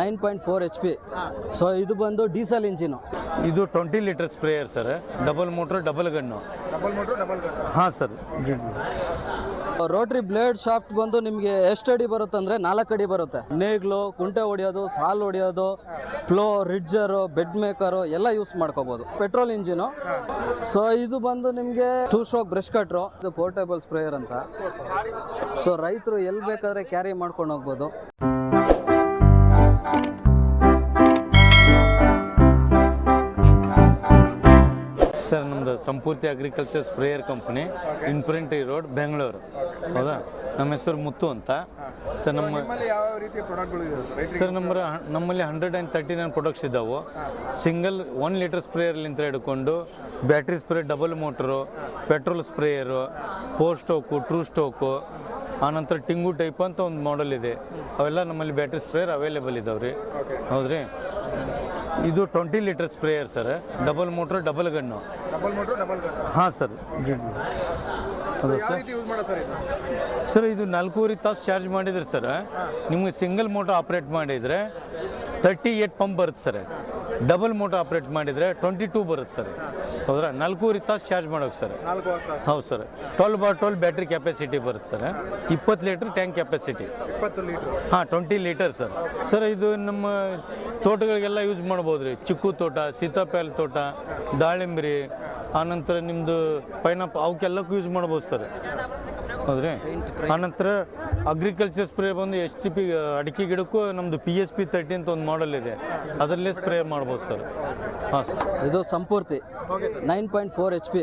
Nine point four H P so ಇದು ಬಂದು diesel engine. ಇದು twenty litre sprayer sir. Double motor double gun. Double motor double ಹಾಂ sir. Rotary blade shaft ಬಂದು ನಿಮಗೆ ಎಷ್ಟು ಅಡಿ ಬರುತ್ತೆ ಅಂದರೆ ನಾಲ್ಕು ಅಡಿ ಬರುತ್ತೆ. ನೇಗ್ಲು ಕುಂಟೆ ಹೊಡೆಯೋದು ಸಾಲ್ ಹೊಡೆಯೋದು ಫ್ಲೋ ರಿಡ್ಜರು ಬೆಡ್ ಮೇಕರು ಎಲ್ಲ ಯೂಸ್ ಮಾಡ್ಕೋಬೋದು. Petrol engine. ಸೊ ಇದು ಬಂದು ನಿಮಗೆ ಟೂ ಸ್ಟ್ರೋಕ್ ಬ್ರಷ್ ಕಟ್ರು ಇದು ಪೋರ್ಟೇಬಲ್ ಸ್ಪ್ರೇಯರ್ ಅಂತ. ಸೊ ರೈತರು ಎಲ್ಲಿ ಬೇಕಾದ್ರೆ ಕ್ಯಾರಿ ಮಾಡ್ಕೊಂಡು ಹೋಗ್ಬೋದು. ಸಂಪೂರ್ತಿ agriculture sprayer company infantry road Bengaluru ಹೌದಾ? ನಮ್ಮ ಹೆಸರು ಮುತ್ತು ಅಂತ. ಸರ್ ನಮ್ಮ ಸರ್ ನಮ್ಮ ನಮ್ಮಲ್ಲಿ hundred and thirty nine products ಇದ್ದಾವೆ ಸಿಂಗಲ್ ಒನ್ ಲೀಟರ್ ಸ್ಪ್ರೇಯರ್ಲಿಂತ ಹಿಡ್ಕೊಂಡು battery spray double motor petrol sprayer four stroke two stroke ಆನಂತರ ಟಿಂಗು ಟೈಪ್ ಅಂತ ಒಂದು ಮಾಡೆಲ್ ಇದೆ. ಅವೆಲ್ಲ ನಮ್ಮಲ್ಲಿ ಬ್ಯಾಟ್ರಿ ಸ್ಪ್ರೇಯರ್ ಅವೈಲೇಬಲ್ ಇದಾವೆ ರೀ. ಹೌದ್ರಿ? ಇದು twenty litre sprayer sir double motor double gun double motor double gun ಹಾಂ ಸರ್ ಸರ್ ಇದು? ನಾಲ್ಕೂವರೆ ತಾಸು ಚಾರ್ಜ್ ಮಾಡಿದ್ರೆ ಸರ್ ನಿಮಗೆ ಸಿಂಗಲ್ ಮೋಟರ್ ಆಪ್ರೇಟ್ ಮಾಡಿದರೆ ತರ್ಟಿ ಏಟ್ ಪಂಪ್ ಬರುತ್ತೆ ಸರ್ ಡಬಲ್ ಮೋಟರ್ ಆಪ್ರೇಟ್ ಮಾಡಿದರೆ ಟ್ವೆಂಟಿ ಟೂ ಬರುತ್ತೆ ಸರ್. ಹೌದಾ ನಾಲ್ಕೂವರೆ ತಾಸು ಚಾರ್ಜ್ ಮಾಡೋಕೆ ಸರ್. ಹೌದು sir. Twelve bar twelve battery capacity ಬರುತ್ತೆ ಸರ್. ಇಪ್ಪತ್ತು ಲೀಟ್ರ್ ಟ್ಯಾಂಕ್ ಕೆಪಾಸಿಟಿ ಇಪ್ಪತ್ತು ಲೀಟ್ರು. ಹಾಂ ಟ್ವೆಂಟಿ ಲೀಟರ್ ಸರ್. ಸರ್ ಇದು ನಮ್ಮ ತೋಟಗಳಿಗೆಲ್ಲ ಯೂಸ್ ಮಾಡ್ಬೋದು ರೀ ಚಿಕ್ಕು ತೋಟ ಸೀತಾಪ್ಯಾಲ್ ತೋಟ ದಾಳಿಂಬ್ರಿ ಆನಂತರ ನಿಮ್ಮದು ಪೈನಾಪ್ ಅವಕ್ಕೆಲ್ಲಕ್ಕೂ ಯೂಸ್ ಮಾಡ್ಬೋದು ಸರ್. ಹೌದ್ರಿ? ಆನಂತರ ಅಗ್ರಿಕಲ್ಚರ್ ಸ್ಪ್ರೇ ಬಂದು ಎಚ್ ಟಿ ಪಿ ಅಡಿಕೆ ಗಿಡಕ್ಕೂ ನಮ್ದು ಪಿ ಎಸ್ ಪಿ ತರ್ಟಿ ಅಂತ ಒಂದು ಮಾಡೆಲ್ ಇದೆ. ಅದರಲ್ಲೇ ಸ್ಪ್ರೇ ಮಾಡ್ಬೋದು ಸರ್. ಹಾಂ ಸರ್. ಇದು ಸಂಪೂರ್ತಿ nine point four H P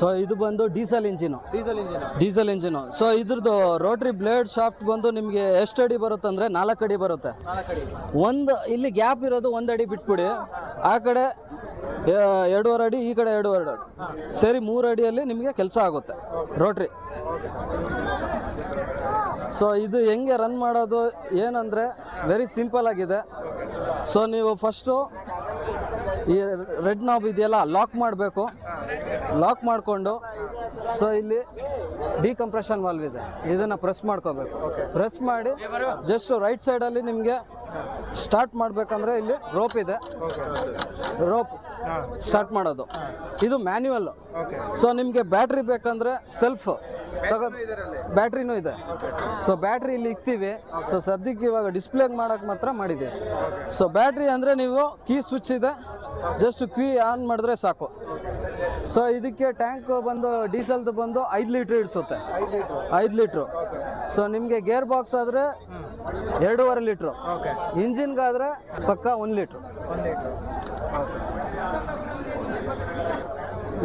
so ಇದು ಬಂದು diesel engine diesel engine diesel engine so ಇದ್ರದ್ದು ರೋಟ್ರಿ ಬ್ಲೇಡ್ ಶಾಫ್ಟ್ ಬಂದು ನಿಮಗೆ ಎಷ್ಟು ಅಡಿ ಬರುತ್ತೆ ಅಂದರೆ ನಾಲ್ಕು ಅಡಿ ಬರುತ್ತೆ. ಒಂದು ಇಲ್ಲಿ ಗ್ಯಾಪ್ ಇರೋದು ಒಂದು ಅಡಿ ಬಿಟ್ಬಿಡಿ. ಆ ಕಡೆ ಎರಡೂವರೆ ಅಡಿ ಈ ಕಡೆ ಎರಡೂವರೆ ಅಡಿ. ಸರಿ ಮೂರು ಅಡಿಯಲ್ಲಿ ನಿಮಗೆ ಕೆಲಸ ಆಗುತ್ತೆ. ರೋಟ್ರಿ ಸೊ ಇದು ಹೆಂಗೆ ರನ್ ಮಾಡೋದು? ಏನಂದರೆ ವೆರಿ ಸಿಂಪಲ್ ಆಗಿದೆ. ಸೊ ನೀವು ಫಸ್ಟು ಈ ರೆಡ್ ನಾಬ್ ಇದೆಯಲ್ಲ ಲಾಕ್ ಮಾಡಬೇಕು. ಲಾಕ್ ಮಾಡಿಕೊಂಡು ಸೊ ಇಲ್ಲಿ ಡಿಕಂಪ್ರೆಷನ್ ವಾಲ್ವ್ ಇದೆ. ಇದನ್ನು ಪ್ರೆಸ್ ಮಾಡ್ಕೋಬೇಕು. ಪ್ರೆಸ್ ಮಾಡಿ ಜಸ್ಟ್ ರೈಟ್ ಸೈಡಲ್ಲಿ ನಿಮಗೆ ಸ್ಟಾರ್ಟ್ ಮಾಡಬೇಕಂದ್ರೆ ಇಲ್ಲಿ ರೋಪ್ ಇದೆ. ರೋಪ್ ಸ್ಟಾರ್ಟ್ ಮಾಡೋದು. ಇದು ಮ್ಯಾನ್ಯುವಲ್. ಸೊ ನಿಮಗೆ ಬ್ಯಾಟ್ರಿ ಬೇಕಂದ್ರೆ ಸೆಲ್ಫ್ ಬ್ಯಾಟ್ರಿನೂ ಇದೆ ಸೊ ಬ್ಯಾಟ್ರಿ ಇಲ್ಲಿ ಇಕ್ತೀವಿ. ಸೊ ಸದ್ಯಕ್ಕೆ ಇವಾಗ ಡಿಸ್ಪ್ಲೇ ಮಾಡೋಕ್ಕೆ ಮಾತ್ರ ಮಾಡಿದ್ದೀವಿ. ಸೊ ಬ್ಯಾಟ್ರಿ ಅಂದರೆ ನೀವು ಕೀ ಸ್ವಿಚ್ ಇದೆ. ಜಸ್ಟ್ ಕೀ ಆನ್ ಮಾಡಿದ್ರೆ ಸಾಕು. ಸೊ ಇದಕ್ಕೆ ಟ್ಯಾಂಕ್ ಬಂದು ಡೀಸೆಲ್ದು ಬಂದು ಐದು ಲೀಟ್ರ್ ಇಡಿಸುತ್ತೆ ಐದು ಲೀಟ್ರು. ಸೊ ನಿಮಗೆ ಗೇರ್ ಬಾಕ್ಸ್ ಆದರೆ ಎರಡೂವರೆ ಲೀಟ್ರು ಇಂಜಿನ್ಗಾದರೆ ಪಕ್ಕ ಒಂದು ಲೀಟ್ರು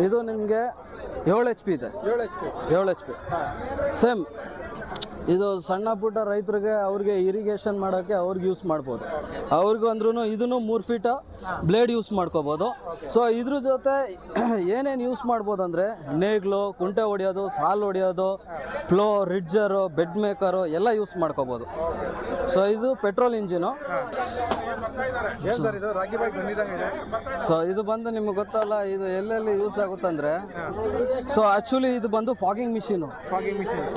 ಇದು ನಿಮಗೆ ಏಳು ಎಚ್ ಪಿ ಇದೆ. ಏಳು ಎಚ್ ಪಿ ಸೇಮ್ ಇದು ಸಣ್ಣ ಪುಟ್ಟ ರೈತರಿಗೆ ಅವ್ರಿಗೆ ಇರಿಗೇಷನ್ ಮಾಡೋಕ್ಕೆ ಅವ್ರಿಗೆ ಯೂಸ್ ಮಾಡ್ಬೋದು. ಅವ್ರಿಗೂ ಅಂದ್ರೂ ಇದನ್ನು ಮೂರು ಫೀಟ ಬ್ಲೇಡ್ ಯೂಸ್ ಮಾಡ್ಕೋಬೋದು. ಸೊ ಇದ್ರ ಜೊತೆ ಏನೇನು ಯೂಸ್ ಮಾಡ್ಬೋದು ಅಂದರೆ ನೇಗ್ಲು ಕುಂಟೆ ಹೊಡೆಯೋದು ಸಾಲು ಹೊಡಿಯೋದು ಫ್ಲೋ ರಿಡ್ಜರು ಬೆಡ್ ಮೇಕರು ಎಲ್ಲ ಯೂಸ್ ಮಾಡ್ಕೋಬೋದು. ಸೊ ಇದು ಪೆಟ್ರೋಲ್ ಇಂಜಿನು. ಸೊ ಇದು? ಬಂದು ನಿಮಗೆ ಗೊತ್ತಲ್ಲ ಇದು ಎಲ್ಲೆಲ್ಲಿ ಯೂಸ್ ಆಗುತ್ತಂದ್ರೆ ಸೊ ಆಕ್ಚುಲಿ ಇದು ಬಂದು fogging machine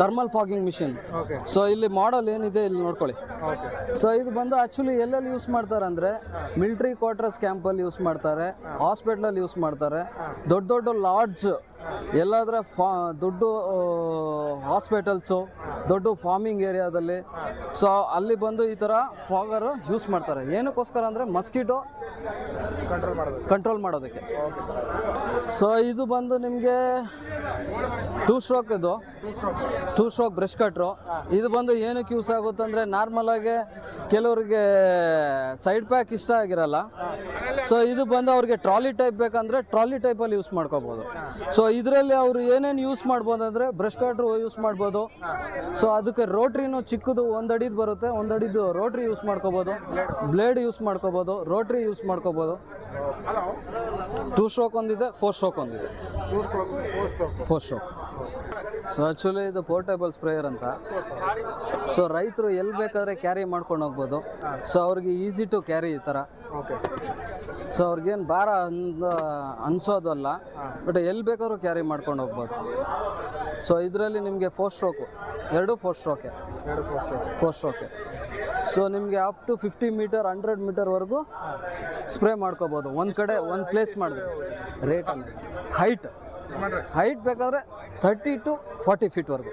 thermal fogging machine so ಇಲ್ಲಿ ಮಾಡಲ್ ಏನಿದೆ ಇಲ್ಲಿ ನೋಡ್ಕೊಳ್ಳಿ. ಸೊ ಇದು ಬಂದು ಆಕ್ಚುಲಿ ಎಲ್ಲೆಲ್ಲಿ ಯೂಸ್ ಮಾಡ್ತಾರೆ ಅಂದ್ರೆ ಮಿಲಿಟರಿ ಕ್ವಾರ್ಟರ್ಸ್ ಕ್ಯಾಂಪಲ್ಲಿ ಯೂಸ್ ಮಾಡ್ತಾರೆ ಹಾಸ್ಪಿಟ್ಲಲ್ಲಿ ಯೂಸ್ ಮಾಡ್ತಾರೆ ದೊಡ್ಡ ದೊಡ್ಡ ಲಾಡ್ಜ್ ಎಲ್ಲಾದ್ರೆ ಫಾ ದೊಡ್ಡ ಹಾಸ್ಪಿಟಲ್ಸು ದೊಡ್ಡ ಫಾರ್ಮಿಂಗ್ ಏರಿಯಾದಲ್ಲಿ ಸೊ ಅಲ್ಲಿ ಬಂದು ಈ ಥರ ಫಾಗರ್ ಯೂಸ್ ಮಾಡ್ತಾರೆ. ಏನಕ್ಕೋಸ್ಕರ ಅಂದರೆ ಮಸ್ಕಿಟೋ ಕಂಟ್ರೋಲ್ ಮಾಡೋದು ಕಂಟ್ರೋಲ್ ಮಾಡೋದಕ್ಕೆ. ಸೊ ಇದು ಬಂದು ನಿಮಗೆ ಟೂ ಸ್ಟ್ರೋಕ್ ಇದು. ಟೂ ಸ್ಟ್ರೋಕ್ ಬ್ರಷ್ ಕಟ್ರು ಇದು ಬಂದು ಏನಕ್ಕೆ ಯೂಸ್ ಆಗುತ್ತೆ ಅಂದರೆ ನಾರ್ಮಲಾಗಿ ಕೆಲವ್ರಿಗೆ ಸೈಡ್ ಪ್ಯಾಕ್ ಇಷ್ಟ ಆಗಿರಲ್ಲ. ಸೊ ಇದು ಬಂದು ಅವ್ರಿಗೆ ಟ್ರಾಲಿ ಟೈಪ್ ಬೇಕಂದರೆ ಟ್ರಾಲಿ ಟೈಪಲ್ಲಿ ಯೂಸ್ ಮಾಡ್ಕೋಬೋದು. ಸೊ ಇದರಲ್ಲಿ ಅವರು ಏನೇನು ಯೂಸ್ ಮಾಡ್ಬೋದು ಅಂದರೆ ಬ್ರಷ್ ಕಟ್ರು ಯೂಸ್ ಮಾಡ್ಬೋದು. ಸೊ ಅದಕ್ಕೆ ರೋಟ್ರಿನೂ ಚಿಕ್ಕದು, ಒಂದು ಅಡಿದು ಬರುತ್ತೆ. ಒಂದಡಿದ್ದು ರೋಟ್ರಿ ಯೂಸ್ ಮಾಡ್ಕೋಬೋದು. ಬ್ಲೇಡ್ ಯೂಸ್ ಮಾಡ್ಕೋಬೋದು. ರೋಟ್ರಿ ಯೂಸ್ ಮಾಡ್ಕೋಬೋದು. ಟೂ ಸ್ಟ್ರೋಕ್ ಒಂದಿದೆ ಫೋರ್ ಸ್ಟ್ರೋಕ್ ಒಂದಿದೆ. ಫೋರ್ ಸ್ಟ್ರೋಕ್ ಸೊ ಆ್ಯಕ್ಚುಲಿ ಇದು ಪೋರ್ಟೇಬಲ್ ಸ್ಪ್ರೇಯರ್ ಅಂತ. ಸೊ ರೈತರು ಎಲ್ಲಿ ಬೇಕಾದ್ರೆ ಕ್ಯಾರಿ ಮಾಡ್ಕೊಂಡು ಹೋಗ್ಬೋದು. ಸೊ ಅವ್ರಿಗೆ ಈಸಿ ಟು ಕ್ಯಾರಿ ಈ ಥರ ಸೊ ಅವ್ರಿಗೇನು ಭಾರ ಅಂದ ಅನ್ಸೋದಲ್ಲ. ಬಟ್ ಎಲ್ಲಿ ಬೇಕಾದ್ರೂ ಕ್ಯಾರಿ ಮಾಡ್ಕೊಂಡು ಹೋಗ್ಬೋದು. ಸೊ ಇದರಲ್ಲಿ ನಿಮಗೆ ಫೋರ್ ಸ್ಟ್ರೋಕು ಎರಡು ಫೋರ್ ಸ್ಟ್ರೋಕೆ ಎರಡು ಫೋರ್ ಸ್ಟ್ರೋಕ್ ಫೋರ್ ಸ್ಟ್ರೋಕೆ ಸೊ ನಿಮಗೆ up to fifty metre hundred ಮೀಟರ್ವರೆಗೂ spray ಮಾಡ್ಕೋಬೋದು. ಒಂದು ಕಡೆ ಒಂದು ಪ್ಲೇಸ್ ಮಾಡಿದ್ರೆ. ರೇಟ್ ಹೈಟ್ ಹೈಟ್ ಬೇಕಾದರೆ ತರ್ಟಿ ಟು ಫಾರ್ಟಿ ಫೀಟ್ವರೆಗೂ